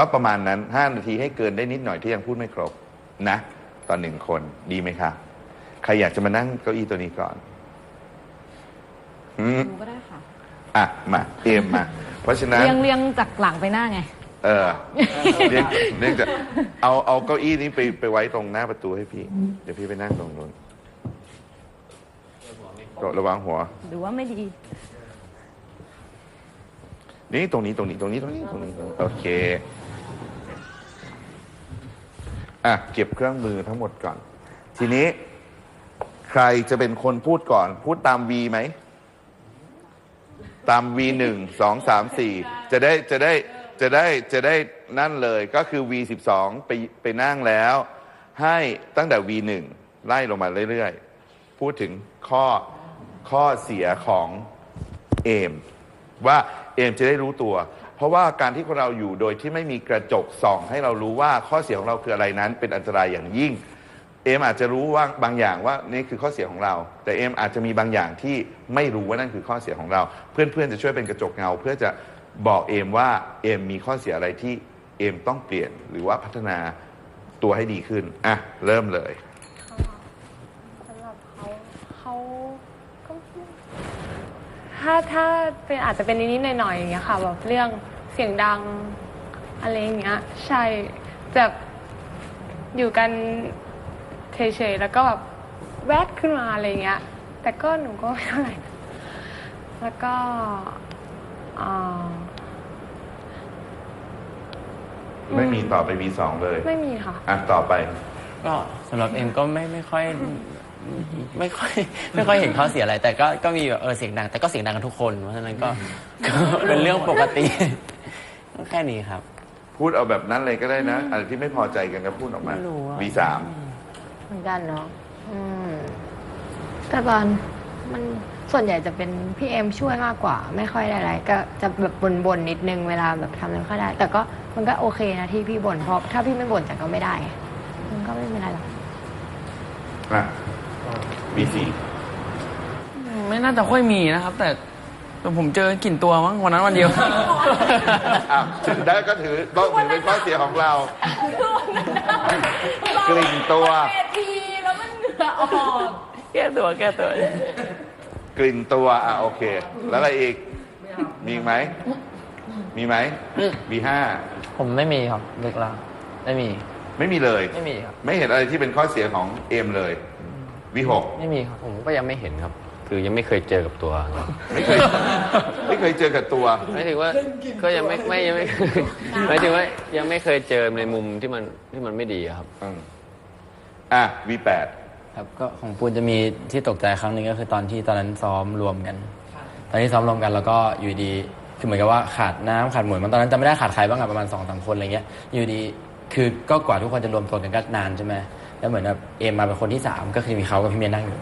ก็ประมาณนั้น 5 นาทีให้เกินได้นิดหน่อยที่ยังพูดไม่ครบนะตอนหนึ่งคนดีไหมคะใครอยากจะมานั่งเก้าอี้ตัวนี้ก่อนอืมหนูก็ได้ค่ะ อะ มาเตรียมมา เพราะฉะนั้น เรียงเรียงจากหลังไปหน้าไง เออเรียกเรียกจะเอาเอาเก้าอี้นี้ไปไปไว้ตรงหน้าประตูให้พี่ เดี๋ยวพี่ไปนั่งตรงนู้นระวังหัว หรือว่าไม่ดี นี่ตรงนี้ตรงนี้ตรงนี้ตรงนี้ตรงนี้ตรงนี้โอเค อะเก็บเครื่องมือทั้งหมดก่อน ทีนี้ ใครจะเป็นคนพูดก่อน พูดตาม V ไหม ตาม V หนึ่งสองสามสี่จะได้จะได้จะได้จะได้นั่นเลยก็คือ V สิบสองไปไปนั่งแล้ว ให้ตั้งแต่ V หนึ่งไล่ลงมาเรื่อยๆ พูดถึงข้อข้อเสียของเอมว่า เอมจะได้รู้ตัว เพราะว่าการที่เราอยู่โดยที่ไม่มีกระจกส่อง ให้เรารู้ว่าข้อเสียของเราคืออะไรนั้น เป็นอันตรายอย่างยิ่ง เอมอาจจะรู้ว่าบางอย่างว่านี่คือข้อเสียของเรา แต่เอมอาจจะมีบางอย่างที่ไม่รู้ว่านั่นคือข้อเสียของเรา เพื่อนๆจะช่วยเป็นกระจกเงา เพื่อจะบอกเอมว่าเอมมีข้อเสียอะไรที่เอมต้องเปลี่ยนหรือว่าพัฒนาตัวให้ดีขึ้นอะเริ่มเลย สำหรับเขาเขาก็ ถ้าถ้าเป็นอาจจะเป็นนิดๆหน่อยๆอย่างเงี้ยค่ะแบบเรื่องเสียงดังอะไรอย่างเงี้ย ใช่จะอยู่กันเฉยๆแล้วก็แบบแวดขึ้นมาอะไรเงี้ย แต่ก็หนูก็ไม่เท่าไหร่นะแล้วก็อ่าไม่มีต่อไป V2 เลย ไม่มีค่ะ อะต่อไป ก็สำหรับเอ็มก็ไม่ไม่ค่อย ไม่ค่อยไม่ค่อยเห็นข้อเสียอะไร แต่ก็ก็มีแบบเออเสียงดัง แต่ก็เสียงดังกันทุกคนเพราะฉะนั้นก็ก็เป็นเรื่องปกติก็แค่นี้ครับ พูดเอาแบบนั้นเลยก็ได้นะอะไรที่ไม่พอใจกันก็พูดออกมาไม่รู้อะ V3 เหมือนกันเนาะอืม แต่ตอนมันส่วนใหญ่จะเป็นพี่เอ็มช่วยมากกว่า ไม่ค่อยได้อะไรก็จะแบบบ่นๆนิดนึงเวลาแบบทำอะไรไม่ค่อยได้ แต่ก็มันก็โอเคนะที่พี่บ่นเพราะถ้าพี่ไม่บ่นแต่ก็ไม่ได้ไงมันก็ไม่เป็นไรหรอก อะ V4 ไม่น่าจะค่อยมีนะครับ แต่แต่ผมเจอกลิ่นตัวมั้งวันนั้นวันเดียว อะถึงได้ก็ถือต้องถือเป็นข้อเสียของเรา กลิ่นตัวแก้ตัวแก้ตัว กลิ่นตัว อะ โอเค แล้วอะไรอีก มีอีกไหม มีไหม V5 ผมไม่มีครับเลิกแล้วไม่มี ไม่มีเลย ไม่มีครับ ไม่เห็นอะไรที่เป็นข้อเสียของเอมเลย V6 ไม่มีครับผมก็ยังไม่เห็นครับ คือยังไม่เคยเจอกับตัวไม่เคยไม่เคยเจอกับตัว หมายถึงว่าก็ยังไม่ไม่ยังไม่หมายถึงว่ายังไม่เคยเจอในมุมที่มันที่มันไม่ดีอะครับ อืมอะ V8 ครับก็ของปูนจะมีที่ตกใจครั้งหนึ่งก็คือตอนที่ตอนนั้นซ้อมรวมกัน ตอนที่ซ้อมรวมกันแล้วก็อยู่ดีคือเหมือนกับว่าขาดน้ำขาดหมวยมันตอนนั้นจะไม่ได้ขาดใครบ้างอะประมาณสองสามคนอะไรเงี้ยอยู่ดีคือก็กว่าทุกคนจะรวมตัวกันก็นานใช่ไหม แล้วเหมือนแบบเอมมาเป็นคนที่สามก็คือมีเขากับพี่เมียนั่งอยู่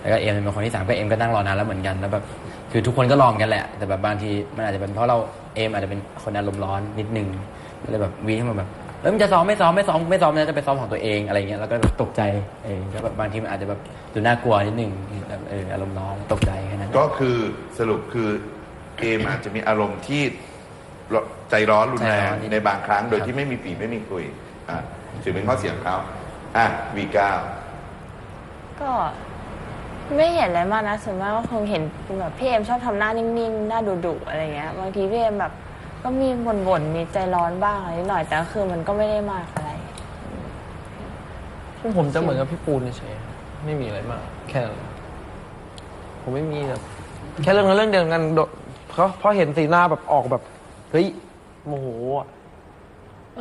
แล้วก็เอมเป็นคนที่สามก็เอมก็นั่งรอนานแล้วเหมือนกันแล้วแบบคือทุกคนก็รอมกันแหละ แต่แบบบางทีมันอาจจะเป็นเพราะเราเอมอาจจะเป็นคนอารมณ์ร้อนนิดนึงก็เลยแบบวีขึ้นมาแบบเอ้ยมันจะซ้อมไม่ซ้อมไม่ซ้อมไม่ซ้อมนะจะไปซ้อมของตัวเองอะไรเงี้ยแล้วก็ตกใจเออแล้วแบบบางทีมันอาจจะแบบดูน่ากลัวนิดนึงแบบเอออารมณ์ร้อนตกใจแค่นั้นก็คือสรุปคือเอมอาจจะมีอารมณ์ที่ใจร้อนรุนแรงในบางครั้งโดยที่ไม่มีปีไม่มีคุยอะถือเป็นข้อเสียของเขา อะ V9 ก็ไม่เห็นอะไรมากนะส่วนมากก็คงเห็นแบบพี่เอ็มชอบทำหน้านิ่งๆ หน้าดุๆอะไรเงี้ยบางทีพี่เอ็มแบบ ก็มีบ่นๆมีใจร้อนบ้างอะไรนิดหน่อยแต่ก็คือมันก็ไม่ได้มากอะไรผมจะเหมือนกับพี่ปูนเฉยๆไม่มีอะไรมาก แค่นั้นผมไม่มีแบบแค่เรื่องนั้นเรื่องเดียวกันโดเพราะเพราะเห็นสีหน้าแบบออกแบบเฮ้ยโมโหอะ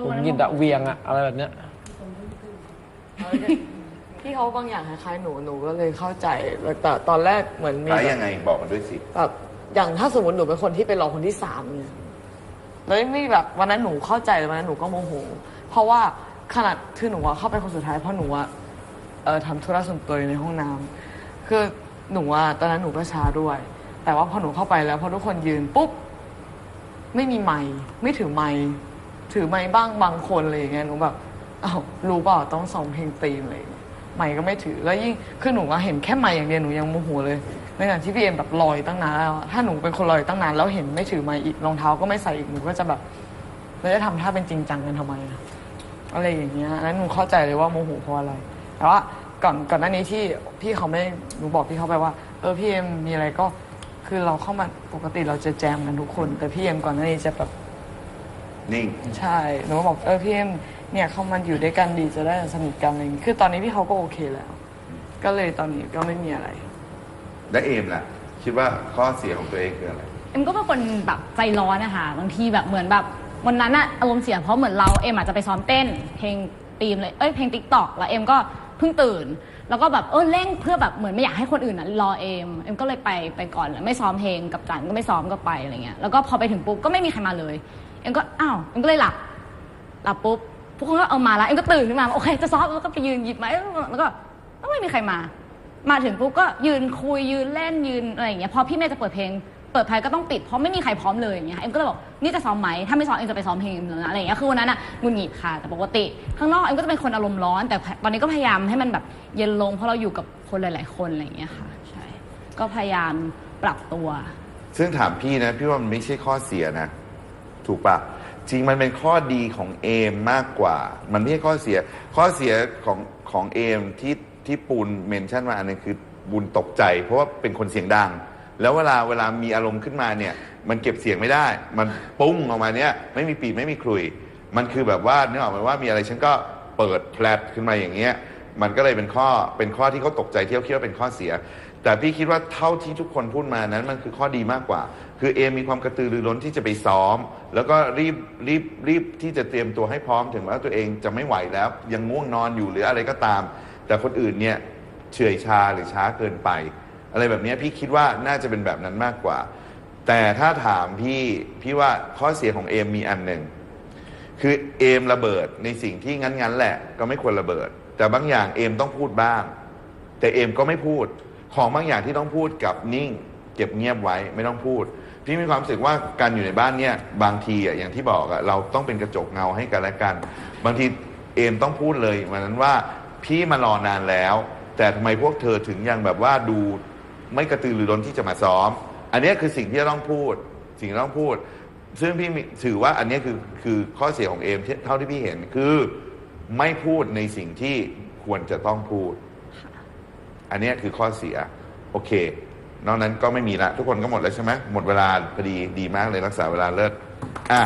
ผมหยิดอะเวียงอะอะไรแบบเนี้ย พี่เขาบางอย่างคล้ายๆหนูหนูก็เลยเข้าใจแต่ตอนแรกเหมือนมีใช้แบบยังไงบอกมาด้วยสิ แบบอย่างถ้าสมมติหนูเป็นคนที่ไปรอคนที่สามเนี่ยแล้วไม่แบบวันนั้นหนูเข้าใจแต่วันนั้นหนูก็โมโห เพราะว่าขนาดคือหนูอะเข้าไปคนสุดท้ายเพราะหนูอะเออทำธุระส่วนตัวอยู่ในห้องน้ำคือหนูอะตอนนั้นหนูก็ช้าด้วย แต่ว่าพอหนูเข้าไปแล้วพอทุกคนยืนปุ๊บไม่มีไม้ไม่ถือไม้ถือไม้บ้างบางคนอะไรอย่างเงี้ยหนูแบบ อ้าวรู้เปล่าต้องส่งเพลงตีมอะไรอย่างเลยไม้ก็ไม่ถือแล้วยิ่งคือหนูอะเห็นแค่ไม้อย่างเดียวหนูยังโมโหเลยในขณะที่พี่เอ็มแบบลอยตั้งนานแล้วอะถ้าหนูเป็นคนลอยตั้งนานแล้วเห็นไม่ถือไม้อีกรองเท้าก็ไม่ใส่อีกหนูก็จะแบบเราจะทำท่าเป็นจริงจังกันทำไมอะอะไรอย่างเงี้ยแล้วหนูเข้าใจเลยว่าโมโหเพราะอะไรแต่ว่าก่อนก่อนหน้านี้ที่พี่เขาไม่หนูบอกพี่เขาไปว่า เออพี่เอ็มมีอะไรก็คือเราเข้ามาปกติเราจะแจมกันทุกคน แต่พี่เอ็มก่อนหน้านี้จะแบบนิ่งใช่หนูก็บอกเออพี่เอ็ม เนี่ยเข้ามาอยู่ด้วยกันดีจะได้สนิทกันอะไรอย่างงี้คือตอนนี้พี่เขาก็โอเคแล้ว ก็เลยตอนนี้ก็ไม่มีอะไร และเอมล่ะ คิดว่าข้อเสียของตัวเองคืออะไร เอ็มก็เป็นคนแบบใจร้อนนะคะบางทีแบบเหมือนแบบวันนั้นอะอารมณ์เสียเพราะเหมือนเราเอ็มอาจจะไปซ้อมเต้น เพลงตีมเลยเอ้ยเพลงติ๊กต็อกแล้วเอ็มก็เพิ่งตื่น แล้วก็แบบเออเร่งเพื่อแบบเหมือนไม่อยากให้คนอื่นอะรอเอ็มเอ็มก็เลยไปไปก่อนแล้วไม่ซ้อมเพลงกับจันก็ไม่ซ้อมก็ไปอะไรเงี้ยแล้วก็พอไปถึงปุ๊บก็ไม่มีใครมาเลย เอ็มก็อ้าวเอ็มก็เลยหลับหลับปุ๊บ ทุกคนก็เอามาแล้วเอ็มก็ตื่นขึ้นมาโอเคจะซ้อมแล้วก็ไปยืนหยิบไม้แล้วก็ก็ไม่มีใครมา มาถึงปุ๊บก็ยืนคุยยืนเล่นยืนอะไรอย่างเงี้ยพอพี่เมย์จะเปิดเพลงเปิดไพก็ต้องปิดเพราะไม่มีใครพร้อมเลยอย่างเงี้ยเอ็มก็เลยบอกนี่จะซ้อมไหมถ้าไม่ซ้อมเอ็มจะไปซ้อมเพลงเอ็มแล้วนะอะไรอย่างเงี้ยคือวันนั้นอะหงุนหงิดค่ะ แต่ปกติ ข้างนอกเอ็มก็จะเป็นคนอารมณ์ร้อน แต่ตอนนี้ก็พยายามให้มันแบบเย็นลงเพราะเราอยู่กับคนหลาย ๆ คนอะไรอย่างเงี้ยค่ะใช่ก็พยายามปรับตัว ซึ่งถามพี่นะ พี่ว่ามันไม่ใช่ข้อเสียนะ ถูกปะ จริงมันเป็นข้อดีของเอมมากกว่า มันไม่ใช่ข้อเสีย ข้อเสียของของเอมที่ที่ปูนเมนชั่นมาอันนึงคือบุญตกใจ เพราะว่าเป็นคนเสียงดัง แล้วเวลาเวลามีอารมณ์ขึ้นมาเนี่ย มันเก็บเสียงไม่ได้ มันปุ้งออกมาเนี่ยไม่มีปีดไม่มีครุย มันคือแบบว่านึกออกไหมว่ามีอะไรฉันก็เปิดแฟลตขึ้นมาอย่างเงี้ย มันก็เลยเป็นข้อเป็นข้อที่เขาตกใจเที่เขาคิดว่าเป็นข้อเสีย แต่พี่คิดว่าเท่าที่ทุกคนพูดมานั้นมันคือข้อดีมากกว่า คือเอมมีความกระตือรือร้นที่จะไปซ้อม แล้วก็รีบรีบรีบที่จะเตรียมตัวให้พร้อมถึงว่าตัวเองจะไม่ไหวแล้ว ยังง่วงนอนอยู่หรืออะไรก็ตาม แต่คนอื่นเนี่ยเฉื่อยชาหรือช้าเกินไป อะไรแบบนี้พี่คิดว่าน่าจะเป็นแบบนั้นมากกว่า แต่ถ้าถามพี่พี่ว่าข้อเสียของเอมมีอันหนึ่ง คือเอมระเบิดในสิ่งที่งั้นๆแหละ ก็ไม่ควรระเบิด แต่บางอย่างเอมต้องพูดบ้าง แต่เอมก็ไม่พูด ของบางอย่างที่ต้องพูดกับนิ่ง เก็บเงียบไว้ไม่ต้องพูด พี่มีความรู้สึกว่าการอยู่ในบ้านเนี่ยบางทีอะอย่างที่บอกอะเราต้องเป็นกระจกเงาให้กันและกัน บางทีเอมต้องพูดเลยวันนั้นว่าพี่มารอนานแล้ว แต่ทำไมพวกเธอถึงยังแบบว่าดูไม่กระตือรือร้นที่จะมาซ้อม อันนี้คือสิ่งที่ต้องพูด สิ่งที่ต้องพูด ซึ่งพี่มีถือว่าอันเนี้ยคือคือข้อเสียของเอมที่เท่าที่พี่เห็นคือไม่พูดในสิ่งที่ควรจะต้องพูด อันเนี้ยคือข้อเสีย โอเค นอกนั้นก็ไม่มีละ ทุกคนก็หมดแล้วใช่ไหมหมดเวลาพอดีดีมากเลยรักษาเวลาเลิศอะ